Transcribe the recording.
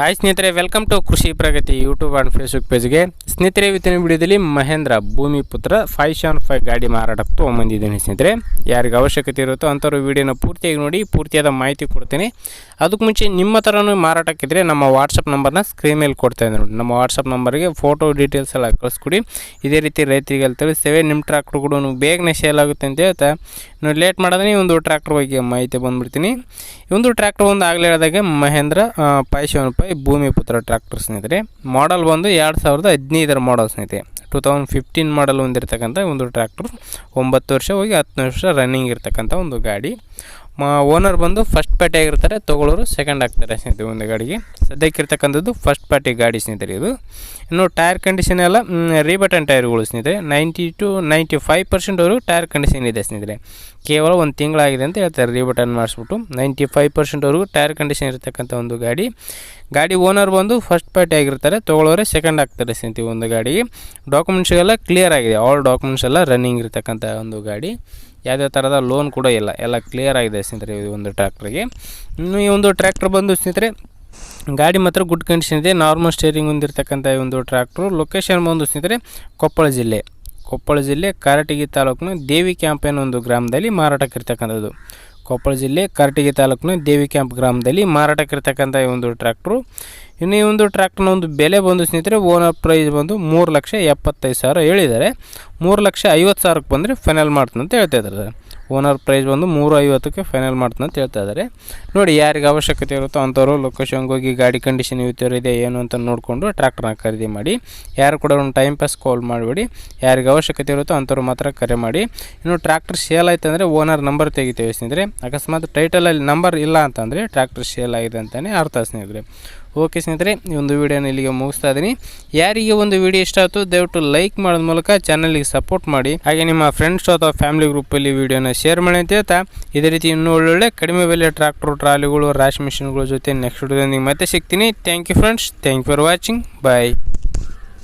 Hi ಸ್ನೇಹಿತರೆ welcome to Krishi Pragati YouTube and Facebook ಪೇಜ್ಗೆ ಸ್ನೇಹಿತರೆ, ಇವತ್ತಿನ ವಿಡಿಯೋದಲ್ಲಿ ಮಹೇಂದ್ರ ಭೂಮಿ ಪುತ್ರ ಫೈವ್ ಸೆವೆನ್ ಫೈವ್ ಗಾಡಿ ಮಾರಾಟಕ್ಕೆ ತೊಗೊಂಬಂದಿದ್ದೀನಿ ಸ್ನೇಹಿತರೆ. ಯಾರಿಗೆ ಅವಶ್ಯಕತೆ ಇರುತ್ತೋ ಅಂಥವ್ರು ವಿಡಿಯೋನ ಪೂರ್ತಿಯಾಗಿ ನೋಡಿ, ಪೂರ್ತಿಯಾದ ಮಾಹಿತಿ ಕೊಡ್ತೀನಿ. ಅದಕ್ಕೆ ಮುಂಚೆ ನಿಮ್ಮ ಥರನೂ ಮಾರಾಟಕ್ಕಿದ್ರೆ ನಮ್ಮ ವಾಟ್ಸಪ್ ನಂಬರ್ನ ಸ್ಕ್ರೀನ್ ಮೇಲೆ ಕೊಡ್ತಾ ಇದ್ದೀನಿ ನೋಡಿ. ನಮ್ಮ ವಾಟ್ಸಪ್ ನಂಬರ್ಗೆ ಫೋಟೋ ಡೀಟೇಲ್ಸ್ ಎಲ್ಲ ಕಳಿಸ್ಕೊಡಿ. ಇದೇ ರೀತಿ ರೈತರಿಗೆ ತಿಳಿಸ್ತೇವೆ. ನಿಮ್ಮ ಟ್ರ್ಯಾಕ್ಟರ್ ಕೂಡ ಬೇಗನೆ ಸೇಲ್ ಆಗುತ್ತೆ ಅಂತ ಹೇಳ್ತಾ. ನೀವು ಲೇಟ್ ಮಾಡಿದ್ರೆ ಒಂದು ಟ್ರ್ಯಾಕ್ಟರ್ ಬಗ್ಗೆ ಮಾಹಿತಿ ಬಂದುಬಿಡ್ತೀನಿ. ಒಂದು ಟ್ರ್ಯಾಕ್ಟರ್ ಒಂದು ಆಗಲೇ ಹೇಳಿದಾಗೆ ಮಹೇಂದ್ರ ಫೈವ್ ಸೆವೆನ್ ಫೈವ್ ಭೂಮಿ ಪುತ್ರ ಟ್ರ್ಯಾಕ್ಟರ್ ಸ್ನೇಹಿತರೆ. ಮಾಡಲ್ ಬಂದು ಎರಡು ಸಾವಿರದ ಹದಿನೈದರ ಮಾಡಲ್ ಸ್ನೇಹಿತರೆ. ಟೂ ತೌಸಂಡ್ ಫಿಫ್ಟೀನ್ ಮಾಡಲ್ ಹೊಂದಿರತಕ್ಕಂಥ ಒಂದು ಟ್ರ್ಯಾಕ್ಟರ್ ಒಂಬತ್ತು ವರ್ಷ ಹೋಗಿ ಹತ್ತು ವರ್ಷ ರನ್ನಿಂಗ್ ಇರ್ತಕ್ಕಂಥ ಒಂದು ಗಾಡಿ. ಓನರ್ ಬಂದು ಫಸ್ಟ್ ಪಾರ್ಟಿ ಆಗಿರ್ತಾರೆ ತೊಗೊಳೋರು ಸೆಕೆಂಡ್ ಆಗ್ತಾರೆ ಸ್ನೇಹಿತರೆ ಒಂದು ಗಾಡಿಗೆ. ಸದ್ಯಕ್ಕಿರ್ತಕ್ಕಂಥದ್ದು ಫಸ್ಟ್ ಪಾರ್ಟಿ ಗಾಡಿ ಸ್ನೇಹಿತರೆ ಇದು. ಇನ್ನು ಟೈರ್ ಕಂಡೀಷನ್ ಎಲ್ಲ ರೀಬಟನ್ ಟೈರ್ಗಳು ಸ್ನೇಹಿತರೆ. ನೈಂಟಿ ಟು ನೈಂಟಿ ಫೈವ್ ಪರ್ಸೆಂಟ್ವರೆಗೂ ಟೈರ್ ಕಂಡೀಷನ್ ಇದೆ ಸ್ನೇಹಿತರೆ. ಕೇವಲ ಒಂದು ತಿಂಗಳಾಗಿದೆ ಅಂತ ಹೇಳ್ತಾರೆ ರೀಬಟನ್ ಮಾಡಿಸ್ಬಿಟ್ಟು. ನೈಂಟಿ ಫೈವ್ ಪರ್ಸೆಂಟ್ವರೆಗೂ ಟೈರ್ ಕಂಡೀಷನ್ ಇರತಕ್ಕಂಥ ಒಂದು ಗಾಡಿ. ಗಾಡಿ ಓನರ್ ಬಂದು ಫಸ್ಟ್ ಪಾರ್ಟಿ ಆಗಿರ್ತಾರೆ ತೊಗೊಳೋರೆ ಸೆಕೆಂಡ್ ಆಗ್ತಾರೆ ಸ್ನೇಹಿತರೆ ಒಂದು ಗಾಡಿಗೆ. ಡಾಕ್ಯುಮೆಂಟ್ಸ್ಗೆಲ್ಲ ಕ್ಲಿಯರ್ ಆಗಿದೆ ಆಲ್ ಡಾಕ್ಯುಮೆಂಟ್ಸ್ ಎಲ್ಲ ರನ್ನಿಂಗ್ ಇರತಕ್ಕಂಥ ಒಂದು ಗಾಡಿ. ಯಾವುದೇ ಥರದ ಲೋನ್ ಕೂಡ ಇಲ್ಲ. ಎಲ್ಲ ಕ್ಲಿಯರ್ ಆಗಿದೆ ಸ್ನೇಹಿತರೆ ಈ ಒಂದು ಟ್ರ್ಯಾಕ್ಟ್ರಿಗೆ ಇನ್ನು ಈ ಒಂದು ಟ್ರ್ಯಾಕ್ಟರ್ ಬಂದು ಸ್ನೇಹಿತರೆ, ಗಾಡಿ ಮಾತ್ರ ಗುಡ್ ಕಂಡೀಷನ್ ಇದೆ. ನಾರ್ಮಲ್ ಸ್ಟೇರಿಂಗ್ ಹೊಂದಿರತಕ್ಕಂಥ ಈ ಒಂದು ಟ್ರ್ಯಾಕ್ಟ್ರು ಲೊಕೇಶನ್ ಬಂದು ಸ್ನೇಹಿತರೆ ಕೊಪ್ಪಳ ಜಿಲ್ಲೆ. ಕೊಪ್ಪಳ ಜಿಲ್ಲೆ ಕಾರಟಗಿ ತಾಲೂಕಿನ ದೇವಿ ಕ್ಯಾಂಪ್ ಒಂದು ಗ್ರಾಮದಲ್ಲಿ ಮಾರಾಟಕ್ಕಿರ್ತಕ್ಕಂಥದ್ದು. ಕೊಪ್ಪಳ ಜಿಲ್ಲೆ ಕಾರಟಗಿ ತಾಲೂಕಿನ ದೇವಿ ಕ್ಯಾಂಪ್ ಗ್ರಾಮದಲ್ಲಿ ಮಾರಾಟಕ್ಕಿರ್ತಕ್ಕಂಥ ಈ ಒಂದು ಟ್ರ್ಯಾಕ್ಟ್ರು. ಇನ್ನು ಈ ಒಂದು ಟ್ರ್ಯಾಕ್ಟರ್ನ ಒಂದು ಬೆಲೆ ಬಂದು ಸ್ನೇಹಿತರೆ, ಓನರ್ ಪ್ರೈಸ್ ಬಂದು ಮೂರು ಲಕ್ಷ ಎಪ್ಪತ್ತೈದು ಸಾವಿರ ಹೇಳಿದ್ದಾರೆ. ಮೂರು ಲಕ್ಷ ಐವತ್ತು ಸಾವಿರಕ್ಕೆ ಬಂದರೆ ಫೈನಲ್ ಮಾಡ್ತೀನಿ ಅಂತ ಹೇಳ್ತಾ ಇದ್ದಾರೆ. ಓನರ್ ಪ್ರೈಸ್ ಬಂದು ಮೂರು ಐವತ್ತಕ್ಕೆ ಫೈನಲ್ ಮಾಡ್ತಾನೆ ಅಂತ ಹೇಳ್ತಾ ಇದ್ದಾರೆ. ನೋಡಿ, ಯಾರಿಗೆ ಅವಶ್ಯಕತೆ ಇರುತ್ತೋ ಅಂಥವ್ರು ಲೊಕೇಶನ್ಗೆ ಹೋಗಿ ಗಾಡಿ ಕಂಡೀಷನ್ ಇವತ್ತು ಇದೆ, ಏನು ಅಂತ ನೋಡಿಕೊಂಡು ಟ್ರ್ಯಾಕ್ಟರ್ನ ಖರೀದಿ ಮಾಡಿ. ಯಾರು ಕೂಡ ಒಂದು ಟೈಮ್ ಪಾಸ್ ಕಾಲ್ ಮಾಡಿಬಿಡಿ. ಯಾರಿಗೆ ಅವಶ್ಯಕತೆ ಇರುತ್ತೋ ಅಂಥವ್ರು ಮಾತ್ರ ಕರೆ ಮಾಡಿ. ಇನ್ನು ಟ್ರ್ಯಾಕ್ಟರ್ ಸೇಲ್ ಆಯ್ತು ಅಂದರೆ ಓನರ್ ನಂಬರ್ ತೆಗಿತೇವೆ ಸ್ನೇಹಿತರೆ. ಅಕಸ್ಮಾತ್ ಟೈಟಲಲ್ಲಿ ನಂಬರ್ ಇಲ್ಲ ಅಂತಂದರೆ ಟ್ರ್ಯಾಕ್ಟರ್ ಸೇಲ್ ಆಗಿದೆ ಅಂತಲೇ ಅರ್ಥ ಸ್ನೇಹಿತರೆ. ಓಕೆ ಸ್ನೇಹಿತರೆ, ಈ ಒಂದು ವಿಡಿಯೋನ ಇಲ್ಲಿಗೆ ಮುಗಿಸ್ತಾ ಇದ್ದೀನಿ. ಯಾರಿಗೆ ಒಂದು ವಿಡಿಯೋ ಇಷ್ಟ ಆಯಿತು ದಯವಿಟ್ಟು ಲೈಕ್ ಮಾಡೋದ ಮೂಲಕ ಚಾನಲ್ಗೆ ಸಪೋರ್ಟ್ ಮಾಡಿ. ಹಾಗೆ ನಿಮ್ಮ ಫ್ರೆಂಡ್ಸ್ ಅಥವಾ ಫ್ಯಾಮಿಲಿ ಗ್ರೂಪಲ್ಲಿ ವಿಡಿಯೋನ ಶೇರ್ ಮಾಡಿ ಅಂತ ಹೇಳ್ತಾ, ಇದೇ ರೀತಿ ಇನ್ನೂ ಒಳ್ಳೊಳ್ಳೆ ಕಡಿಮೆ ಬೆಲೆ ಟ್ರಾಕ್ಟರ್ ಟ್ರಾಲಿಗಳು ರಾಶ್ ಮಿಷಿನ್ಗಳ ಜೊತೆ ನೆಕ್ಸ್ಟ್ ವಿಡಿಯೋದೊಂದಿಗೆ ಮತ್ತೆ ಸಿಗ್ತೀನಿ. Thank you friends thank you for watching bye